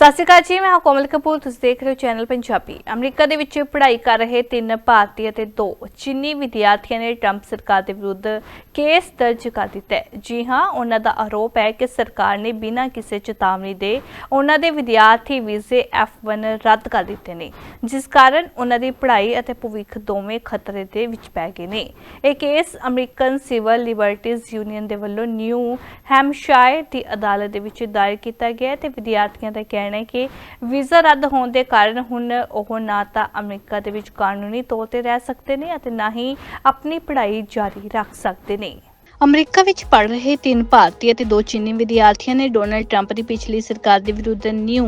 ਸਤਿ ਸ਼੍ਰੀ ਅਕਾਲ ਜੀ, ਮੈਂ ਹਾਂ ਕੋਮਲ ਕਪੂਰ, ਤੁਸੀਂ ਦੇਖ ਰਹੇ ਹੋ ਚੈਨਲ ਪੰਜਾਬੀ। ਅਮਰੀਕਾ ਦੇ ਵਿੱਚ ਪੜ੍ਹਾਈ ਕਰ ਰਹੇ ਤਿੰਨ ਭਾਰਤੀ ਅਤੇ ਦੋ ਚੀਨੀ ਵਿਦਿਆਰਥੀਆਂ ਨੇ ਟਰੰਪ ਸਰਕਾਰ ਦੇ ਵਿਰੁੱਧ ਕੇਸ ਦਰਜ ਕਰ ਦਿੱਤਾ ਹੈ। ਜੀ ਹਾਂ, ਉਹਨਾਂ ਦਾ ਆਰੋਪ ਹੈ ਕਿ ਸਰਕਾਰ ਨੇ ਬਿਨਾਂ ਕਿਸੇ ਚੇਤਾਵਨੀ ਦੇ ਉਹਨਾਂ ਦੇ ਵਿਦਿਆਰਥੀ ਵੀਜ਼ੇ F1 ਰੱਦ ਕਰ ਦਿੱਤੇ ਨੇ, ਜਿਸ ਕਾਰਨ ਉਹਨਾਂ ਦੀ ਪੜ੍ਹਾਈ ਅਤੇ ਭਵਿੱਖ ਦੋਵੇਂ ਖਤਰੇ ਦੇ ਵਿੱਚ ਪੈ ਗਏ ਨੇ। ਇਹ case American civil liberties union ਦੇ ਵੱਲੋਂ ਨਿਊ ਹੈਮਸ਼ਾਇਰ ਦੀ ਅਦਾਲਤ ਦੇ ਵਿੱਚ ਦਾਇਰ ਕੀਤਾ ਗਿਆ ਹੈ ਤੇ ਵਿਦਿਆਰਥੀਆਂ ਦਾ ਕਹਿਣਾ ਹੈ ਕਿ ਵੀਜ਼ਾ ਰੱਦ ਹੋਣ ਦੇ ਕਾਰਨ ਹੁਣ ਉਹ ਨਾ ਤਾਂ ਅਮਰੀਕਾ ਦੇ ਵਿੱਚ ਕਾਨੂੰਨੀ ਤੌਰ ਤੇ ਰਹਿ ਸਕਦੇ ਨੇ ਅਤੇ ਨਾ ਹੀ ਆਪਣੀ ਪੜ੍ਹਾਈ ਜਾਰੀ ਰੱਖ ਸਕਦੇ ਨੇ। ਅਮਰੀਕਾ ਵਿੱਚ ਪੜ ਰਹੇ ਤਿੰਨ ਭਾਰਤੀ ਅਤੇ ਦੋ ਚੀਨੀ ਵਿਦਿਆਰਥੀਆਂ ਨੇ ਡੋਨਲਡ ਟਰੰਪ ਦੀ ਪਿਛਲੀ ਸਰਕਾਰ ਦੇ ਵਿਰੁੱਧ ਨਿਊ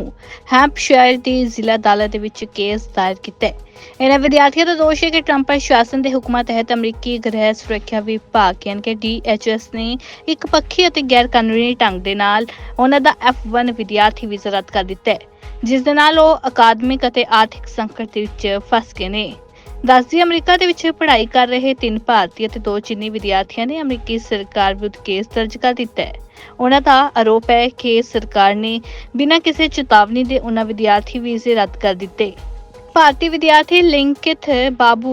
ਹੈਂਪਸ਼ਾਇਰ ਦੀ ਜ਼ਿਲ੍ਹਾ ਅਦਾਲਤ ਵਿੱਚ ਕੇਸ ਦਾਇਰ ਕੀਤਾ ਹੈ। ਇਹਨਾਂ ਵਿਦਿਆਰਥੀਆਂ ਦਾ ਦੋਸ਼ ਹੈ ਕਿ ਟਰੰਪ ਪ੍ਰਸ਼ਾਸਨ ਦੇ ਹੁਕਮਾਂ ਤਹਿਤ ਅਮਰੀਕੀ ਗ੍ਰਹਿ ਸੁਰੱਖਿਆ ਵਿਭਾਗ ਯਾਨੀ ਕਿ DHS ਨੇ ਇੱਕ ਪੱਖੀ ਅਤੇ ਗੈਰ ਕਾਨੂੰਨੀ ਢੰਗ ਦੇ ਨਾਲ ਉਹਨਾਂ ਦਾ F1 ਵਿਦਿਆਰਥੀ ਵੀਜ਼ਾ ਰੱਦ ਕਰ ਦਿੱਤਾ ਹੈ, ਜਿਸ ਦੇ ਨਾਲ ਉਹ ਅਕਾਦਮਿਕ ਅਤੇ ਆਰਥਿਕ ਸੰਕਟ ਦੇ ਵਿੱਚ ਫਸ ਗਏ ਨੇ। ਦੱਸਦੀ, ਅਮਰੀਕਾ ਦੇ ਵਿੱਚ ਪੜ੍ਹਾਈ ਕਰ ਰਹੇ ਤਿੰਨ ਭਾਰਤੀ ਅਤੇ ਦੋ ਚੀਨੀ ਵਿਦਿਆਰਥੀਆਂ ਨੇ ਅਮਰੀਕੀ ਸਰਕਾਰ ਵਿਰੁੱਧ ਕੇਸ ਦਰਜ ਕਰ ਦਿੱਤਾ ਹੈ। ਉਹਨਾਂ ਦਾ ਆਰੋਪ ਹੈ ਕਿ ਸਰਕਾਰ ਨੇ ਬਿਨਾਂ ਕਿਸੇ ਚੇਤਾਵਨੀ ਦੇ ਉਹਨਾਂ ਵਿਦਿਆਰਥੀ ਵੀਜ਼ੇ ਰੱਦ ਕਰ ਦਿੱਤੇ। ਭਾਰਤੀ ਵਿਦਿਆਰਥੀ ਲਿੰਕਿਤ ਬਾਬੂ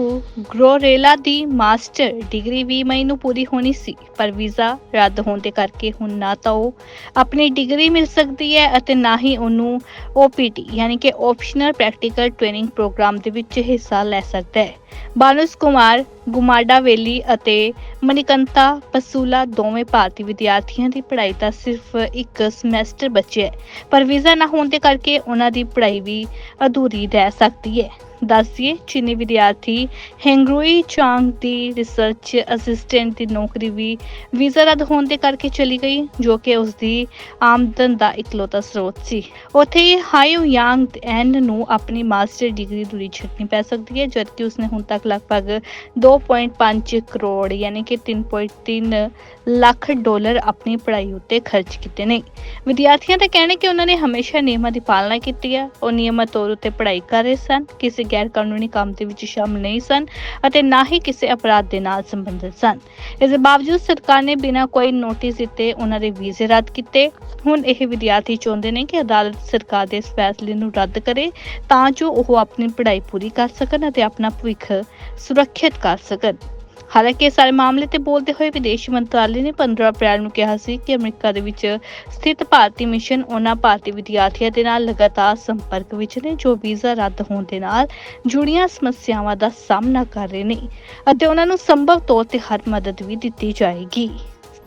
ਗਰੋਰੇਲਾ ਦੀ ਮਾਸਟਰ ਡਿਗਰੀ 20 ਮਈ ਨੂੰ ਪੂਰੀ ਹੋਣੀ ਸੀ, ਪਰ ਵੀਜ਼ਾ ਰੱਦ ਹੋਣ ਦੇ ਕਰਕੇ ਹੁਣ ਨਾ ਤਾਂ ਉਹ ਆਪਣੀ ਡਿਗਰੀ ਮਿਲ ਸਕਦੀ ਹੈ ਅਤੇ ਨਾ ਹੀ ਉਹਨੂੰ OPT ਯਾਨੀ ਕਿ ਆਪਸ਼ਨਲ ਪ੍ਰੈਕਟੀਕਲ ਟ੍ਰੇਨਿੰਗ ਪ੍ਰੋਗਰਾਮ ਦੇ ਵਿੱਚ ਹਿੱਸਾ ਲੈ ਸਕਦਾ ਹੈ। ਬਾਨਸ ਕੁਮਾਰ ਗੁਮਾਡਾ ਵੇਲੀ ਅਤੇ ਮਨਿਕੰਤਾ ਪਸੂਲਾ ਦੋਵੇਂ ਭਾਰਤੀ ਵਿਦਿਆਰਥੀਆਂ ਦੀ ਪੜ੍ਹਾਈ ਦਾ ਸਿਰਫ ਇੱਕ ਸਮੈਸਟਰ ਬਚਿਆ ਹੈ, ਪਰ ਵੀਜ਼ਾ ਨਾ ਹੋਣ ਦੇ ਕਰਕੇ ਉਹਨਾਂ ਦੀ ਪੜ੍ਹਾਈ ਵੀ ਅਧੂਰੀ ਰਹਿ ਸਕਦੀ ਹੈ। ਦੱਸਦੀਏ ਚੀਨੀ ਵਿਦਿਆਰਥੀ ਹੈਂਗਰੂਈ ਚਾਂਗ ਦੀ ਰਿਸਰਚ ਅਸਿਸਟੈਂਟ ਦੀ ਨੌਕਰੀ ਵੀ ਵੀਜ਼ਾ ਰੱਦ ਹੋਣ ਦੇ ਕਰਕੇ ਚਲੀ ਗਈ, ਜੋ ਕਿ ਉਸ ਦੀ ਆਮਦਨ ਦਾ ਇਕਲੌਤਾ ਸਰੋਤ ਸੀ। ਉੱਥੇ ਹੀ ਹਾਇਓ ਯਾਂਗ ਐਨ ਨੂੰ ਆਪਣੀ ਮਾਸਟਰ ਡਿਗਰੀ ਦੂਰੀ ਛੱਡਣੀ ਪੈ ਸਕਦੀ ਹੈ, ਜਦਕਿ ਉਸਨੇ ਹੁਣ ਤੱਕ ਲਗਭਗ 2.5 ਕਰੋੜ ਯਾਨੀ ਕਿ 3.3 ਲੱਖ ਡਾਲਰ ਆਪਣੀ ਪੜ੍ਹਾਈ ਉੱਤੇ ਖਰਚ ਕੀਤੇ ਨੇ। ਵਿਦਿਆਰਥੀਆਂ ਦਾ ਕਹਿਣਾ ਹੈ ਕਿ ਉਹਨਾਂ ਨੇ ਹਮੇਸ਼ਾ ਨਿਯਮਾਂ ਦੀ ਪਾਲਣਾ ਕੀਤੀ ਹੈ, ਉਹ ਨਿਯਮਤ ਤੌਰ ਉੱਤੇ ਪੜ੍ਹਾਈ ਕਰ ਰਹੇ ਸਨ, ਕਿਸੇ ਗੈਰ ਕਾਨੂੰਨੀ ਕੰਮ ਦੇ ਵਿੱਚ ਸ਼ਾਮਲ ਨਹੀਂ ਸਨ ਅਤੇ ਨਾ ਹੀ ਕਿਸੇ ਅਪਰਾਧ ਦੇ ਨਾਲ ਸੰਬੰਧਿਤ ਸਨ। ਇਸ ਦੇ ਬਾਵਜੂਦ ਸਰਕਾਰ ਨੇ ਬਿਨਾਂ ਕੋਈ ਨੋਟਿਸ ਦਿੱਤੇ ਉਹਨਾਂ ਦੇ ਵੀਜ਼ੇ ਰੱਦ ਕੀਤੇ। ਹੁਣ ਇਹ ਵਿਦਿਆਰਥੀ ਚਾਹੁੰਦੇ ਨੇ ਕਿ ਅਦਾਲਤ ਸਰਕਾਰ ਦੇ ਇਸ ਫੈਸਲੇ ਨੂੰ ਰੱਦ ਕਰੇ ਤਾਂ ਜੋ ਉਹ ਆਪਣੀ ਪੜ੍ਹਾਈ ਪੂਰੀ ਕਰ ਸਕਣ ਅਤੇ ਆਪਣਾ ਭਵਿੱਖ ਸੁਰੱਖਿਅਤ ਕਰ ਸਕਣ। ਹਾਲਾਂਕਿ ਇਸ ਸਾਰੇ ਮਾਮਲੇ ਤੇ ਬੋਲਦੇ ਹੋਏ ਵਿਦੇਸ਼ ਮੰਤਰਾਲੇ ਨੇ 15 ਅਪ੍ਰੈਲ ਨੂੰ ਕਿਹਾ ਸੀ ਕਿ ਅਮਰੀਕਾ ਦੇ ਵਿੱਚ ਸਥਿਤ ਭਾਰਤੀ ਮਿਸ਼ਨ ਉਹਨਾਂ ਭਾਰਤੀ ਵਿਦਿਆਰਥੀਆਂ ਦੇ ਨਾਲ ਲਗਾਤਾਰ ਸੰਪਰਕ ਵਿੱਚ ਨੇ ਜੋ ਵੀਜ਼ਾ ਰੱਦ ਹੋਣ ਦੇ ਨਾਲ ਜੁੜੀਆਂ ਸਮੱਸਿਆਵਾਂ ਦਾ ਸਾਹਮਣਾ ਕਰ ਰਹੇ ਨੇ ਅਤੇ ਉਹਨਾਂ ਨੂੰ ਸੰਭਵ ਤੌਰ ਤੇ ਹਰ ਮਦਦ ਵੀ ਦਿੱਤੀ ਜਾਏਗੀ।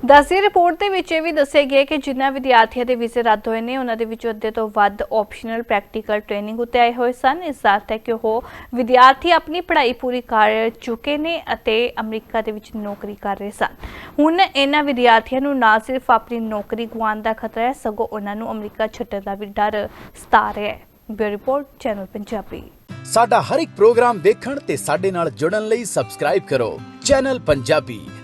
ਦਸੀ ਰਿਪੋਰਟ ਦੇ ਵਿੱਚ ਇਹ ਵੀ ਦੱਸਿਆ ਗਿਆ ਕਿ ਜਿਨ੍ਹਾਂ ਵਿਦਿਆਰਥੀਆਂ ਦੇ ਵੀਜ਼ੇ ਰੱਦ ਹੋਏ ਨੇ, ਉਹਨਾਂ ਦੇ ਵਿੱਚੋਂ ਅੱਧੇ ਤੋਂ ਵੱਧ ਆਪਸ਼ਨਲ ਪ੍ਰੈਕਟੀਕਲ ਟ੍ਰੇਨਿੰਗ ਉੱਤੇ ਆਏ ਹੋਏ ਸਨ। ਇਸ ਦਾ ਅਰਥ ਹੈ ਕਿ ਉਹ ਵਿਦਿਆਰਥੀ ਆਪਣੀ ਪੜ੍ਹਾਈ ਪੂਰੀ ਕਰ ਚੁੱਕੇ ਨੇ ਅਤੇ ਅਮਰੀਕਾ ਦੇ ਵਿੱਚ ਨੌਕਰੀ ਕਰ ਰਹੇ ਸਨ। ਹੁਣ ਇਹਨਾਂ ਵਿਦਿਆਰਥੀਆਂ ਨੂੰ ਨਾ ਸਿਰਫ ਆਪਣੀ ਨੌਕਰੀ ਗਵਾਉਣ ਦਾ ਖਤਰਾ ਹੈ, ਸਗੋਂ ਉਹਨਾਂ ਨੂੰ ਅਮਰੀਕਾ ਛੱਡਣ ਦਾ ਵੀ ਡਰ ਸਤਾ ਰਿਹਾ ਹੈ। Bureau report, channel Punjabi. ਸਾਡਾ ਹਰ ਇੱਕ ਪ੍ਰੋਗਰਾਮ ਦੇਖਣ ਤੇ ਸਾਡੇ ਨਾਲ ਜੁੜਨ ਲਈ ਸਬਸਕ੍ਰਾਈਬ ਕਰੋ ਚੈਨਲ ਪੰਜਾਬੀ।